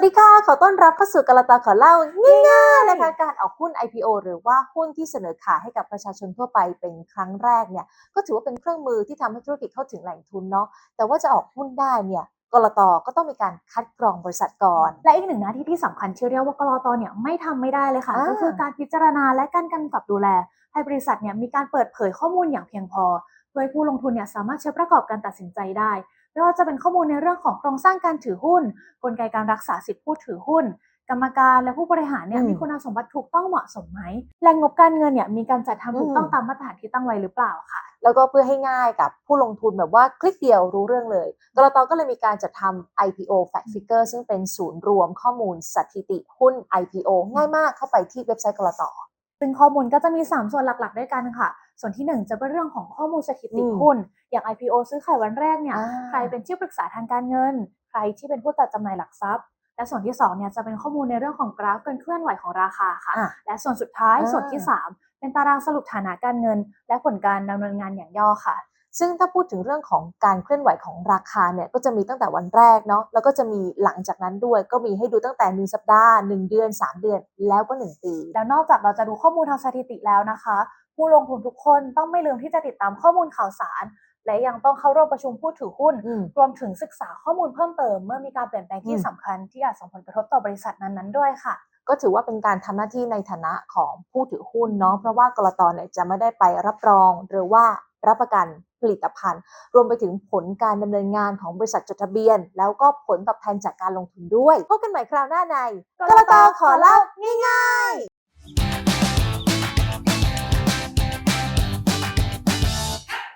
วัสดีค่ะ ขอต้อนรับเข้าสู่กระตาขอเล่าง่ายๆนะคะการออกหุ้น IPO หรือว่าหุ้นที่เสนอขายให้กับประชาชนทั่วไปเป็นครั้งแรกเนี่ยก็ถือว่าเป็นเครื่องมือที่ทำให้ธุรกิจเข้าถึงแหล่งทุนเนาะแต่ว่าจะออกหุ้นได้เนี่ยกรตก็ต้องมีการคัดกรองบริษัทก่อน และอีกหนึ่งหน้าที่ที่สำคัญที่เรียกว่ากรตเนี่ยไม่ทำไม่ได้เลยค่ะอ่าก็คือการพิจารณาและการกำกับดูแล ให้บริษัทเนี่ยมีการเปิดเผยข้อมูลอย่างเพียงพอเพื่อให้ผู้ลงทุนเนี่ยสามารถใช้ประกอบการตัดสินใจได้ ไม่ว่าจะเป็นข้อมูลในเรื่องของโครงสร้างการถือหุ้น กลไกการรักษาสิทธิผู้ถือหุ้น กรรมการและผู้บริหารเนี่ยอืมมีคุณสมบัติถูกต้องเหมาะสมไหมแหล่งงบการเงินเนี่ยมีการจัดทำถูกต้องอืมตามมาตรฐานที่ตั้งไว้หรือเปล่าค่ะ แล้วก็เพื่อให้ง่ายกับผู้ลงทุนแบบว่าคลิกเดียวรู้เรื่องเลยกรตก็เลยมีการจัดทำ IPO Fact Figure ซึ่งเป็นศูนย์รวมข้อมูลสถิติหุ้น IPO ง่ายมากเข้าไปที่เว็บไซต์กรตซึ่งข้อมูลก็จะมี 3 ส่วนหลักๆ ด้วยกันค่ะ ส่วนที่ 1 จะเป็นเรื่องของข้อมูลสถิติอืมหุ้น อย่าง IPO ซื้อขายวันแรกเนี่ยอ่าใครเป็นที่ปรึกษาทางการเงิน ใครที่เป็นผู้จัดจำหน่ายหลักทรัพย์ และส่วนที่2เนี่ยจะเป็นข้อมูลในเรื่องของกราฟการเคลื่อนไหวของราคาค่ะอะและส่วนสุดท้ายอ่าส่วนที่ 3 เป็นตารางสรุปฐานะการเงิน และผลการดำเนินงานอย่างย่อค่ะ ซึ่งถ้าพูดถึงเรื่องของการเคลื่อนไหวของราคาเนี่ยก็จะมีตั้งแต่วันแรกเนาะแล้วก็จะมีหลังจากนั้นด้วย ก็มีให้ดูตั้งแต่ 1 สัปดาห์ 1 เดือน 3 เดือน แล้วก็ 1 ปี แล้วนอกจากเราจะดูข้อมูลทางสถิติแล้วนะคะ ผู้ลงทุนทุกคนต้องไม่ลืมที่จะติดตามข้อมูลข่าวสาร และยังต้องเข้าร่วมประชุมผู้ถือหุ้นอืมรวมถึงศึกษาข้อมูลเพิ่มเติมเมื่อมีการเปลี่ยนแปลงที่อืมสำคัญที่อาจส่งผลกระทบต่อบริษัทนั้นๆด้วยค่ะก็ถือว่าเป็นการทำหน้าที่ในฐานะของผู้ถือหุ้นเนาะเพราะว่ากรตเนี่ยจะไม่ได้ไปรับรอง หรือว่า รับประกันผลิตภัณฑ์ รวมไปถึงผลการดำเนินงานของบริษัทจดทะเบียน แล้วก็ผลตอบแทนจากการลงทุนด้วย พบกันใหม่คราวหน้าในกรตขอเล่าง่าย